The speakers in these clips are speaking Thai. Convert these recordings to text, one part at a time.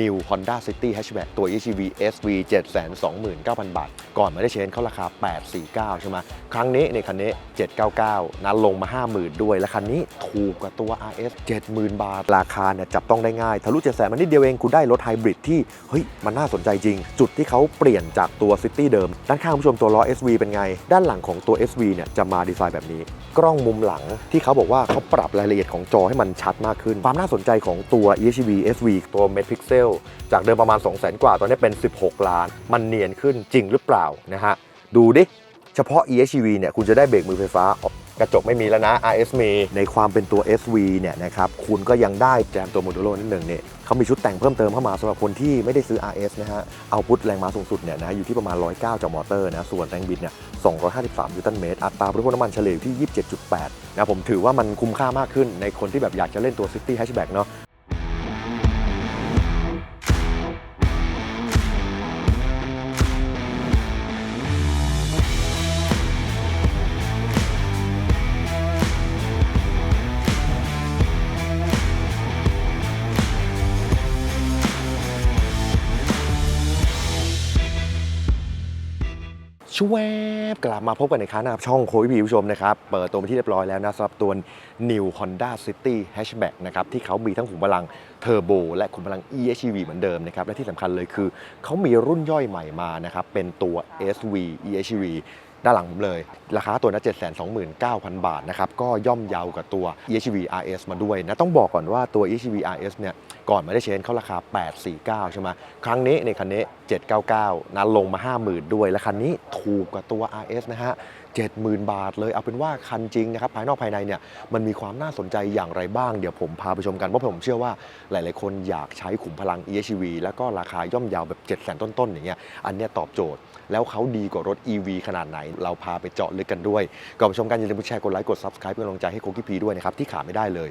New Honda City Hatchback ตัว ECV SV 729,000 บาท ก่อนม่ได้เชนเขาราคา 849 ใช่ไหมครั้งนี้ในคันนี้ 799นะลงมา 50,000 ด้วย และคันนี้ถูกกว่าตัว RS 70,000 บาท ราคาเนี่ยจับต้องได้ง่าย ทะลุ700,000มันนิดเดียวเองคุณได้รถไฮบริดที่เฮ้ยมันน่าสนใจจริง จุดที่เขาเปลี่ยนจากตัว City เดิม ด้านข้างคุณผู้ชมตัวล้อ SV เป็นไง ด้านหลังของตัว SV เนี่ยจะมาดีไซน์แบบนี้ กล้องมุมหลังที่เขาบอกว่าเขาปรับรายละเอียดของจอให้มันชัดมากขึ้น ความน่าสนใจของตัว EHV SV ตัว m e t Pixel จากเดิมประมาณ 200,000 กว่า ตอนนี้เป็น 16 ล้าน มันเนียนขึ้นจริงหรือเปล่านะฮะ ดูดิ เฉพาะ EHV เนี่ย คุณจะได้เบรกมือไฟฟ้ากระจกไม่มีแล้วนะ RS มีในความเป็นตัว SV เนี่ยนะครับ คุณก็ยังได้แจมตัวโมดูโลนิดหนึ่งเนี่ยเขามีชุดแต่งเพิ่มเติมเข้ามาสำหรับคนที่ไม่ได้ซื้อ RS นะฮะ เอาพุทแรงม้าสูงสุดเนี่ยนะอยู่ที่ประมาณ 109 จากมอเตอร์นะ ส่วนแรงบิดเนี่ย 253 นิวตันเมตร อัตราบริโภคน้ำมันเฉลี่ยอยู่ที่ 27.8 นะ ผมถือว่ามันคุ้มค่ามากขึ้นในคนที่แบบอยากจะเล่นตัว City Hatchback เนาะ ชวบกลับมาพบกันในครั้งนะครับช่องโค้ยพีผู้ชมนะครับ เปิดตัวไปที่เรียบร้อยแล้วนะสำหรับตัว New Honda City Hatchback นะครับ ที่เขามีทั้งขุมพลังเทอร์โบและขุมพลัง EHEV เหมือนเดิมนะครับ และที่สำคัญเลยคือ เขามีรุ่นย่อยใหม่มานะครับ เป็นตัว SV EHEV ด้านหลังผมเลย ราคาตัวนั้น729,000 บาทนะครับ ก็ย่อมเยาวกับตัว EHEV RS มาด้วยนะ ต้องบอกก่อนว่าตัว EHEV RS เนี่ย ก่อนไม่ได้เชนเขาราคา 849 ใช่ไหมครั้งนี้ในคันนี้ 799นะลงมา 50,000 ด้วย และคันนี้ถูกกว่าตัว RS นะฮะ 70,000 บาทเลย เอาเป็นว่าคันจริงนะครับ ภายนอกภายในเนี่ยมันมีความน่าสนใจอย่างไรบ้าง เดี๋ยวผมพาไปชมกัน เพราะผมเชื่อว่าหลาย ๆ คนอยากใช้ขุมพลัง EHEV แล้วก็ราคาย่อมยาวแบบ70,000ต้น ๆ อย่างเงี้ย อันเนี้ยตอบโจทย์ แล้วเขาดีกว่ารถ EV ขนาดไหน เราพาไปเจาะลึกกันด้วย ก่อนไปชมกันอย่าลืมกดแชร์ กดไลค์ กด Subscribe เป็นกำลังใจให้โคกิพีด้วยนะครับที่ขาดไม่ได้เลย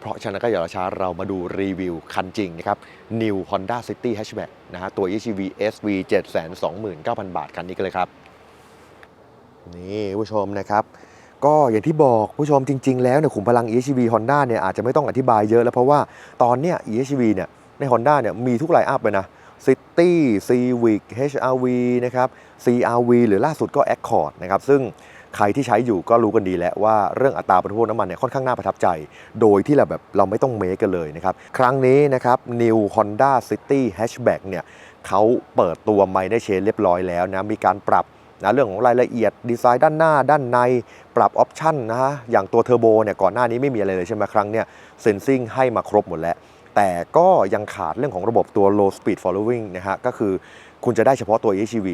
เพราะฉะนั้นก็อย่ารอช้าเรามาดูรีวิวคันจริงนะครับ New Honda City Hatchback นะฮะตัว ECV SV 729,000 บาทคันนี้กันเลยครับ นี่ผู้ชมนะครับ ก็อย่างที่บอกผู้ชมจริง ๆ แล้วเนี่ยขุมพลัง EHV Honda เนี่ยอาจจะไม่ต้องอธิบายเยอะแล้วเพราะว่าตอนเนี้ย EHV เนี่ยใน Honda เนี่ยมีทุกไลน์อัพเลยนะ City Civic HRV นะครับ CRV หรือล่าสุดก็ Accord นะครับซึ่ง ใครที่ใช้อยู่ก็รู้กันดีแล้วว่าเรื่องอัตราบริโภคน้ำมันเนี่ยค่อนข้างน่าประทับใจ โดยที่เราแบบเราไม่ต้องเมคกันเลยนะครับ ครั้งนี้นะครับ New Honda City Hatchback เนี่ยเขาเปิดตัวไมเนเชนเรียบร้อยแล้วนะ มีการปรับนะเรื่องของรายละเอียดดีไซน์ด้านหน้าด้านในปรับออปชันนะฮะอย่างตัวเทอร์โบเนี่ยก่อนหน้านี้ไม่มีอะไรเลยใช่ไหมครั้งเนี่ยเซนซิงให้มาครบหมดแล้ว แต่ก็ยังขาดเรื่องของระบบตัว low speed following นะฮะก็คือคุณจะได้เฉพาะตัว HEV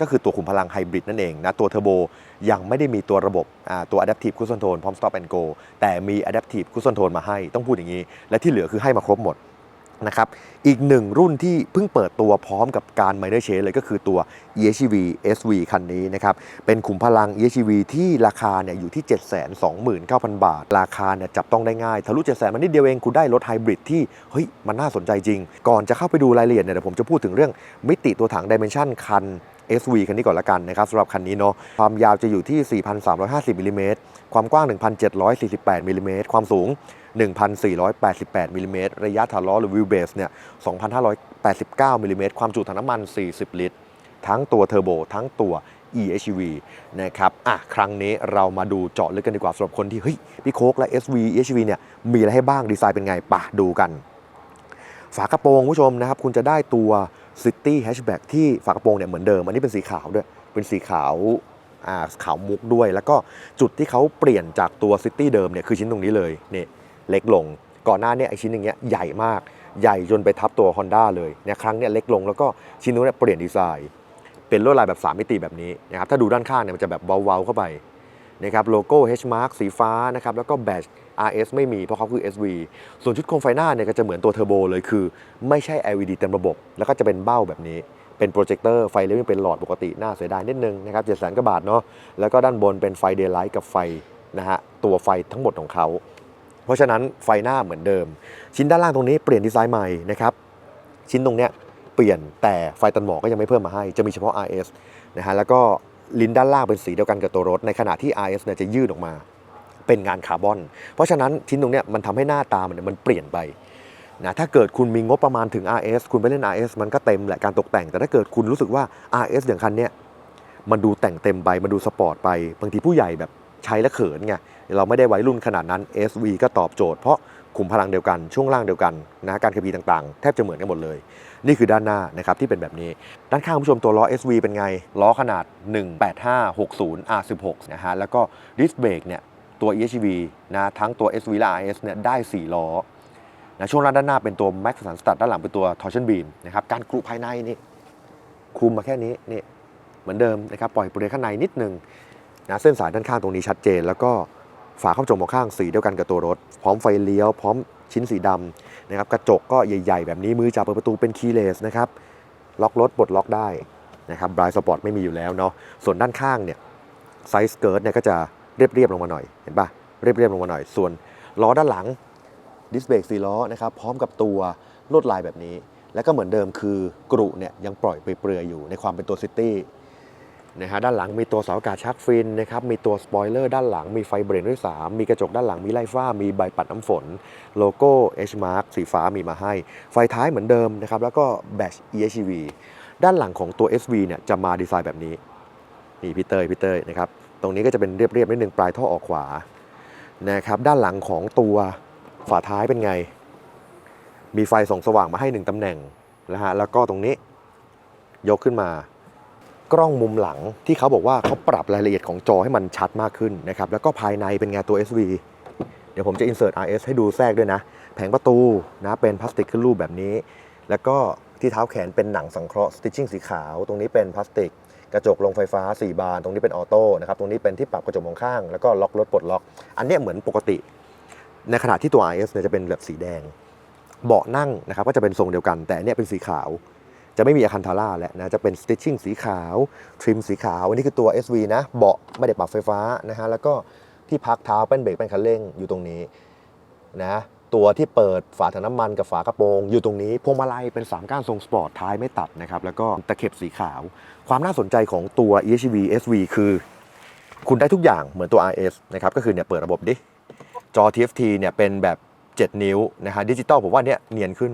ก็คือตัวขุมพลังไฮบริดนั่นเองนะตัวเทอร์โบยังไม่ได้มีตัวระบบตัว adaptive cruise control พร้อม stop and go แต่มี adaptive cruise control มาให้ต้องพูดอย่างนี้ และที่เหลือคือให้มาครบหมดนะครับอีกหนึ่งรุ่นที่เพิ่งเปิดตัวพร้อมกับการ minor change เลยก็คือตัว EHV SV คันนี้นะครับเป็นขุมพลัง EHV ที่ราคาเนี่ยอยู่ที่ 729,000 บาท ราคาเนี่ยจับต้องได้ง่าย ทะลุ700,000มันนิดเดียวเอง คุณได้รถไฮบริดที่เฮ้ยมันน่าสนใจจริง ก่อนจะเข้าไปดูรายละเอียดเนี่ยเดี๋ยวผมจะพูดถึงเรื่องมิติตัวถัง Dimension คัน SV คันนี้ก่อนละกันนะครับสำหรับคันนี้เนาะความยาวจะอยู่ที่ 4,350มิลลิเมตรความกว้าง 1,748มิลลิเมตรความสูง 1,488มิลลิเมตรระยะฐานล้อหรือวิวเบสเนี่ย 2,589มิลลิเมตรความจุถังน้ำมัน 40 ลิตร ทั้งตัวเทอร์โบทั้งตัว e-hv นะครับอะครั้งนี้เรามาดูเจาะลึกกันดีกว่าสำหรับคนที่ เฮ้ย พี่โคกและ SV e-hv เนี่ย มีอะไรให้บ้างดีไซน์เป็นไงปะดูกัน ฝากระโปรงคุณผู้ชมนะครับ คุณจะได้ตัว City Hatchback ที่ฝากระโปรงเนี่ยเหมือนเดิม อันนี้เป็นสีขาวด้วย เป็นสีขาวอ่าขาวมุกด้วย แล้วก็จุดที่เขาเปลี่ยนจากตัว City เดิมเนี่ยคือชิ้นตรงนี้เลยนี่เล็กลงก่อนหน้าเนี่ยไอชิ้นอย่างเงี้ยใหญ่มากใหญ่จนไปทับตัว Honda เลยเนี่ยครั้งเนี้ยเล็กลงแล้วก็ชิ้นนู้นเนี่ยเปลี่ยนดีไซน์ เป็นลวดลายแบบ 3 มิติแบบนี้นะครับถ้าดูด้านข้างเนี่ยมันจะแบบเว้าๆเข้าไป นะครับโลโก้ H mark สีฟ้านะครับแล้วก็แบต RS ไม่มีเพราะเขาคือ SV ส่วนชุดโคมไฟหน้าเนี่ยก็จะเหมือนตัวเทอร์โบเลยคือ ไม่ใช่ LED เต็มระบบ แล้วก็จะเป็นเบ้าแบบนี้ เป็นโปรเจคเตอร์ไฟเลี้ยวยังเป็นหลอดปกติน่าเสียดายนิดนึงนะครับเจ็ดแสนกว่าบาทเนาะแล้วก็ด้านบนเป็นไฟเดย์ไลท์กับไฟนะฮะตัวไฟทั้งหมดของเขาเพราะฉะนั้นไฟหน้าเหมือนเดิม ชิ้นด้านล่างตรงนี้เปลี่ยนดีไซน์ใหม่นะครับชิ้นตรงเนี้ยเปลี่ยนแต่ไฟตันหมอกก็ยังไม่เพิ่มมาให้จะมีเฉพาะ RS นะฮะแล้วก็ ลิ้นด้านล่างเป็นสีเดียวกันกับตัวรถ ในขณะที่ RS เนี่ยจะยืดออกมาเป็นงานคาร์บอน เพราะฉะนั้นชิ้นตรงเนี้ยมันทำให้หน้าตามันเนี่ยมันเปลี่ยนไปนะถ้าเกิดคุณมีงบประมาณถึง RS คุณไปเล่น RS มันก็เต็มแหละการตกแต่ง แต่ถ้าเกิดคุณรู้สึกว่า RS อย่างคันเนี้ยมันดูแต่งเต็มไป มันดูสปอร์ตไป บางทีผู้ใหญ่แบบใช้แล้วเขินไง เราไม่ได้ไวัยรุ่นขนาดนั้น SV ก็ตอบโจทย์เพราะขุมพลังเดียวกัน ช่วงล่างเดียวกันนะการขับขี่ต่างๆ แทบจะเหมือนกันหมดเลย นี่คือด้านหน้านะครับที่เป็นแบบนี้ ด้านข้างคุณผู้ชมตัวล้อ SV เป็นไง ล้อขนาด 18560 R16 นะฮะแล้วก็ดิสเบรกเนี่ยตัว EHV นะทั้งตัว SV และ RS เนี่ยได้ 4 ล้อนะช่วงล่างด้านหน้าเป็นตัว Max สันสตัดด้านหลังเป็นตัว Torsion Beam นะครับการกรุภายในนี่คุมมาแค่นี้นี่เหมือนเดิมนะครับปล่อยโปรเดข้างในนิดนึงนะเส้นสายด้านข้างตรงนี้ชัดเจน แล้วก็ฝาเข้าจมมองข้างสีเดียวกันกับตัวรถ พร้อมไฟเลี้ยวพร้อม ชิ้นสีดำนะครับกระจกก็ใหญ่ ๆ แบบนี้มือจับเปิดประตูเป็นคีย์เลสนะครับล็อกรถปลดล็อกได้นะครับบรายสปอร์ตไม่มีอยู่แล้วเนาะส่วนด้านข้างเนี่ยไซส์สเกิร์ตเนี่ยก็จะเรียบๆลงมาหน่อยเห็นปะเรียบๆลงมาหน่อย ส่วนล้อด้านหลังดิสเบรกสีล้อนะครับพร้อมกับตัวลวดลายแบบนี้ แล้วก็เหมือนเดิมคือกรุเนี่ยยังปล่อยเปลือยๆอยู่ในความเป็นตัวซิตี้ นะฮะด้านหลังมีตัวเสาอากาศชักฟินนะครับมีตัวสปอยเลอร์ด้านหลังมีไฟเบรกด้วย3มีกระจกด้านหลังมีไล่ฟ้า มีใบปัดน้ำฝน โลโก้ H Mark สีฟ้ามีมาให้ ไฟท้ายเหมือนเดิมนะครับแล้วก็แบต EHV ด้านหลังของตัว SV เนี่ยจะมาดีไซน์แบบนี้นี่พี่เตยพี่เตยนะครับตรงนี้ก็จะเป็นเรียบๆนิดนึงปลายท่อออกขวานะครับด้านหลังของตัวฝาท้ายเป็นไง มีไฟส่องสว่างมาให้หนึ่งตำแหน่งนะฮะแล้วก็ตรงนี้ยกขึ้นมา กล้องมุมหลังที่เขาบอกว่าเขาปรับรายละเอียดของจอให้มันชัดมากขึ้นนะครับแล้วก็ภายในเป็นไงตัว SV เดี๋ยวผมจะ insert RS ให้ดูแทรกด้วยนะ แผงประตูนะเป็นพลาสติกขึ้นรูปแบบนี้ แล้วก็ที่เท้าแขนเป็นหนังสังเคราะห์สติชชิ่งสีขาว ตรงนี้เป็นพลาสติก กระจกลงไฟฟ้า 4 บาน ตรงนี้เป็นออโต้นะครับ ตรงนี้เป็นที่ปรับกระจกมองข้าง แล้วก็ล็อกรถปลดล็อก อันนี้เหมือนปกติ ในขณะที่ตัว RS เนี่ยจะเป็นแบบสีแดง เบาะนั่งนะครับก็จะเป็นทรงเดียวกัน แต่เนี้ยเป็นสีขาว จะไม่มีอาคันทาร่าแล้วนะ จะเป็นสติชชิ่งสีขาว ทริมสีขาว อันนี้คือตัว SV นะ เบาะไม่ได้ปรับไฟฟ้านะฮะ แล้วก็ที่พักเท้าเป็นเบรกเป็นคันเร่งอยู่ตรงนี้นะ ตัวที่เปิดฝาถังน้ำมันกับฝากระโปรงอยู่ตรงนี้ พวงมาลัยเป็น 3 ก้านทรงสปอร์ต ท้ายไม่ตัดนะครับ แล้วก็ตะเข็บสีขาว ความน่าสนใจของตัว EHV SV คือ คุณได้ทุกอย่างเหมือนตัว RS นะครับ ก็คือเนี่ยเปิดระบบดิ จอ TFT เนี่ยเป็นแบบ 7 นิ้วนะฮะ ดิจิตอลผมว่าเนี่ยเนียนขึ้น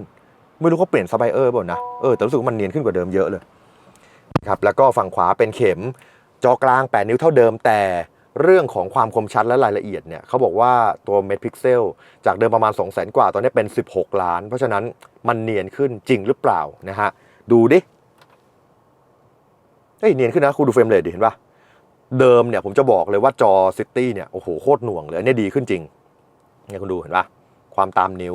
ไม่รู้เขาเปลี่ยนสไปเออร์เปล่านะเออแต่รู้สึกว่ามันเนียนขึ้นกว่าเดิมเยอะเลยครับแล้วก็ฝั่งขวาเป็นเข็มจอกลาง 8 นิ้วเท่าเดิม แต่เรื่องของความคมชัดและรายละเอียดเนี่ยเขาบอกว่าตัวเมตรพิกเซลจากเดิมประมาณ 2 0 0 0 0 0 กว่า ตอนนี้เป็น 16 ล้าน เพราะฉะนั้นมันเนียนขึ้นจริงหรือเปล่านะฮะดูดิเฮ้ยเนียนขึ้นนะคุณดูเฟรมเรทดิเห็นปะเดิมเนี่ยผมจะบอกเลยว่าจอซิตี้เนี่ยโอ้โหโคตรหน่วงเลยอันนี้ดีขึ้นจริงเนี่ยคุณดูเห็นปะความตามนิ้ว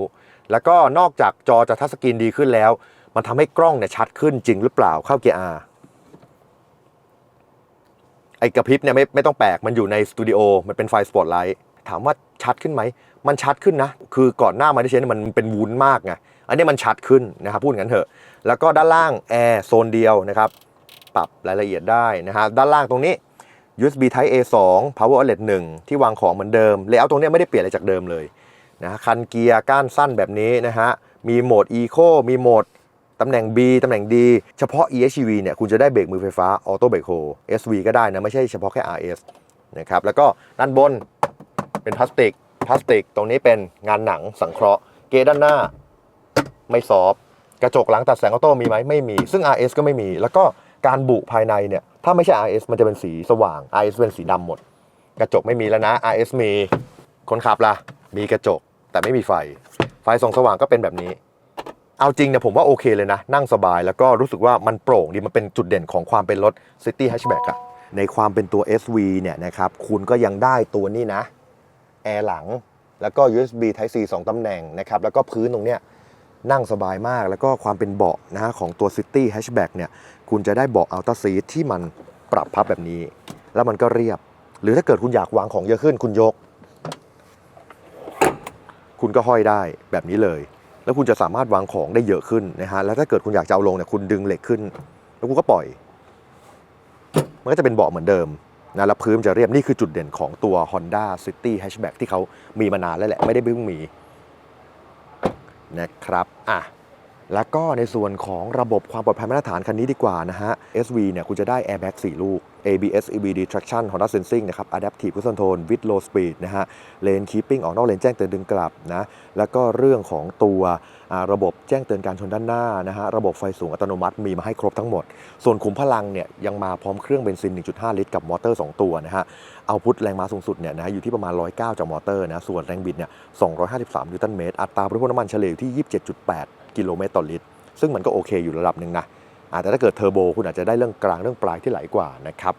แล้วก็นอกจากจอจะทัชสกรีนดีขึ้นแล้ว มันทำให้กล้องเนี่ยชัดขึ้นจริงหรือเปล่าเข้าเกียร์ R ไอ้กระพริบเนี่ยไม่ไม่ต้องแปลก มันอยู่ในสตูดิโอมันเป็นไฟสปอตไลท์ถามว่าชัดขึ้นไหม มันชัดขึ้นนะ คือก่อนหน้ามาที่เชนยมันเป็นวุ้นมากไงอันนี้มันชัดขึ้นนะครับพูดงั้นเถอะ แล้วก็ด้านล่างแอร์โซนเดียวนะครับ ปรับรายละเอียดได้นะฮะด้านล่างตรงนี้ USB Type A 2 Power Outlet 1 ที่วางของเหมือนเดิมเลเยอร์ตรงนี้ไม่ได้เปลี่ยนอะไรจากเดิมเลย นะคันเกียร์ก้านสั้นแบบนี้นะฮะมีโหมด Eco มีโหมดตำแหน่ง B ตำแหน่ง D เฉพาะ EHV เนี่ยคุณจะได้เบรกมือไฟฟ้าออโต้เบรกโฮ SV ก็ได้นะไม่ใช่เฉพาะแค่ RS นะครับแล้วก็ด้านบนเป็นพลาสติกพลาสติกตรงนี้เป็นงานหนังสังเคราะห์ เกด้านหน้าไม่ซอฟกระจกหลังตัดแสงออโต้มีไหมไม่มี ซึ่ง RS ก็ไม่มี แล้วก็การบุภายในเนี่ยถ้าไม่ใช่ RS มันจะเป็นสีสว่าง RS เป็นสีดำหมด กระจกไม่มีแล้วนะ RS มีคนขับล่ะมีกระจก แต่ไม่มีไฟ ไฟส่องสว่างก็เป็นแบบนี้ เอาจริงเนี่ยผมว่าโอเคเลยนะ นั่งสบายแล้วก็รู้สึกว่ามันโปร่งดีมันเป็นจุดเด่นของความเป็นรถ City Hatchback อะในความเป็นตัว SV เนี่ยนะครับคุณก็ยังได้ตัวนี้นะแอร์หลังแล้วก็ USB Type C 2ตำแหน่งนะครับแล้วก็พื้นตรงเนี้ยนั่งสบายมากแล้วก็ความเป็นเบาะนะฮะของตัว City Hatchback เนี่ยคุณจะได้เบาะ Ultra Seat ที่มันปรับพับแบบนี้ แล้วมันก็เรียบ หรือถ้าเกิดคุณอยากวางของเยอะขึ้นคุณยก คุณก็ห้อยได้แบบนี้เลย แล้วคุณจะสามารถวางของได้เยอะขึ้นนะฮะแล้วถ้าเกิดคุณอยากจะเอาลงเนี่ยคุณดึงเหล็กขึ้น แล้วกูก็ปล่อย มันก็จะเป็นเบาะเหมือนเดิมนะแล้วพื้นจะเรียบนี่คือจุดเด่นของตัว Honda City Hatchback ที่เขามีมานานแล้วแหละ ไม่ได้เพิ่งมีนะครับอะแล้วก็ในส่วนของระบบความปลอดภัยมาตรฐานคันนี้ดีกว่านะฮะ SV เนี่ยคุณจะได้ airbag 4 ลูก ABS EBD traction Honda sensing นะครับ adaptive cruise control with low speed นะฮะ lane keeping ออกนอกเลนแจ้งเตือนดึงกลับนะ แล้วก็เรื่องของตัวระบบแจ้งเตือนการชนด้านหน้านะฮะ ระบบไฟสูงอัตโนมัติมีมาให้ครบทั้งหมด ส่วนขุมพลังเนี่ยยังมาพร้อมเครื่องเบนซิน 1.5 ลิตรกับมอเตอร์ 2 ตัวนะฮะ เอาพุทแรงม้าสูงสุดเนี่ยนะฮะอยู่ที่ประมาณ 109 จากมอเตอร์นะ ส่วนแรงบิดเนี่ย 253 นิวตันเมตร อัตราบริโภคน้ำมันเฉลี่ยอยู่ที่ 27.8 กิโลเมตรต่อลิตร ซึ่งมันก็โอเคอยู่ระดับหนึ่งนะ แต่ถ้าเกิดเทอร์โบคุณอาจจะได้เรื่องกลางเรื่องปลายที่ไหลกว่านะครับ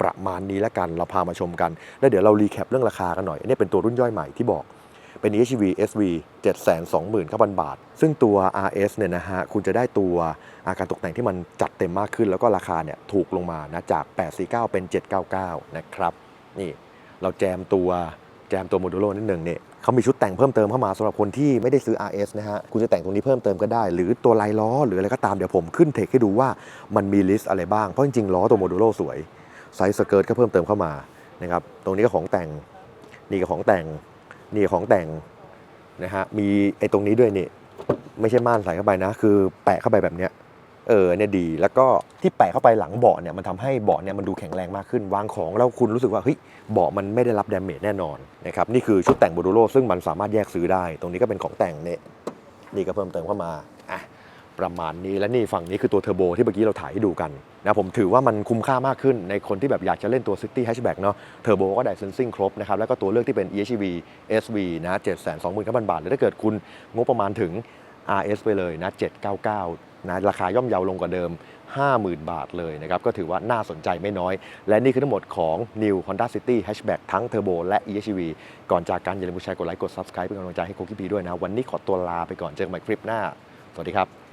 ประมาณนี้แล้วกันเราพามาชมกัน แล้วเดี๋ยวเรารีแคปเรื่องราคากันหน่อยอันนี้เป็นตัวรุ่นย่อยใหม่ที่บอกเป็น HV SV 729,000 บาท ซึ่งตัว RS เนี่ยนะฮะ คุณจะได้ตัวอาการตกแต่งที่มันจัดเต็มมากขึ้น แล้วก็ราคาเนี่ยถูกลงมานะจาก 849 เป็น 799 นะครับ นี่เราแจมตัว แจมตัวโมดูโลนิดหนึ่งเนี่ยเขามีชุดแต่งเพิ่มเติมเข้ามาสำหรับคนที่ไม่ได้ซื้อ RS นะฮะ คุณจะแต่งตรงนี้เพิ่มเติมก็ได้ หรือตัวลายล้อ หรืออะไรก็ตามเดี๋ยวผมขึ้นเทคให้ดูว่ามันมีลิสต์อะไรบ้าง เพราะจริงๆล้อตัวโมดูโลสวยไซส์สเกิร์ตก็เพิ่มเติมเข้ามานะครับตรงนี้ก็ของแต่งนี่ก็ของแต่งนี่ก็ของแต่งนะฮะมีไอ้ตรงนี้ด้วยนี่ไม่ใช่ม่านใส่เข้าไปนะ คือแปะเข้าไปแบบเนี้ย เออเนี่ยดี แล้วก็ที่แปะเข้าไปหลังเบาะเนี่ยมันทำให้เบาะเนี่ยมันดูแข็งแรงมากขึ้นวางของแล้วคุณรู้สึกว่าเฮ้ยเบาะมันไม่ได้รับดาเมจแน่นอนนะครับนี่คือชุดแต่งโมดูโลซึ่งมันสามารถแยกซื้อได้ ตรงนี้ก็เป็นของแต่งเนี่ยนี่ก็เพิ่มเติมเข้ามาอะประมาณนี้และนี่ฝั่งนี้คือตัวเทอร์โบที่เมื่อกี้เราถ่ายให้ดูกันนะผมถือว่ามันคุ้มค่ามากขึ้นในคนที่แบบอยากจะเล่นตัว City Hatchback เนาะเทอร์โบก็ได้เซนซิงครบนะครับแล้วก็ตัวเลือกที่เป็น EHV SV นะ729,000บาทหรือถ้าเกิดคุณงบประมาณถึง RS ไปเลยนะ799นะราคาย่อมเยาลงกว่าเดิม 50,000 บาทเลยนะครับ ก็ถือว่าน่าสนใจไม่น้อย และนี่คือทั้งหมดของ New Honda City Hatchback ทั้งเทอร์โบและ EHV ก่อนจากกันอย่าลืมกดแชร์กดไลค์กด Subscribe เป็นกำลังใจให้โคกิพีด้วยนะ วันนี้ขอตัวลาไปก่อนเจอกันใหม่คลิปหน้า สวัสดีครับ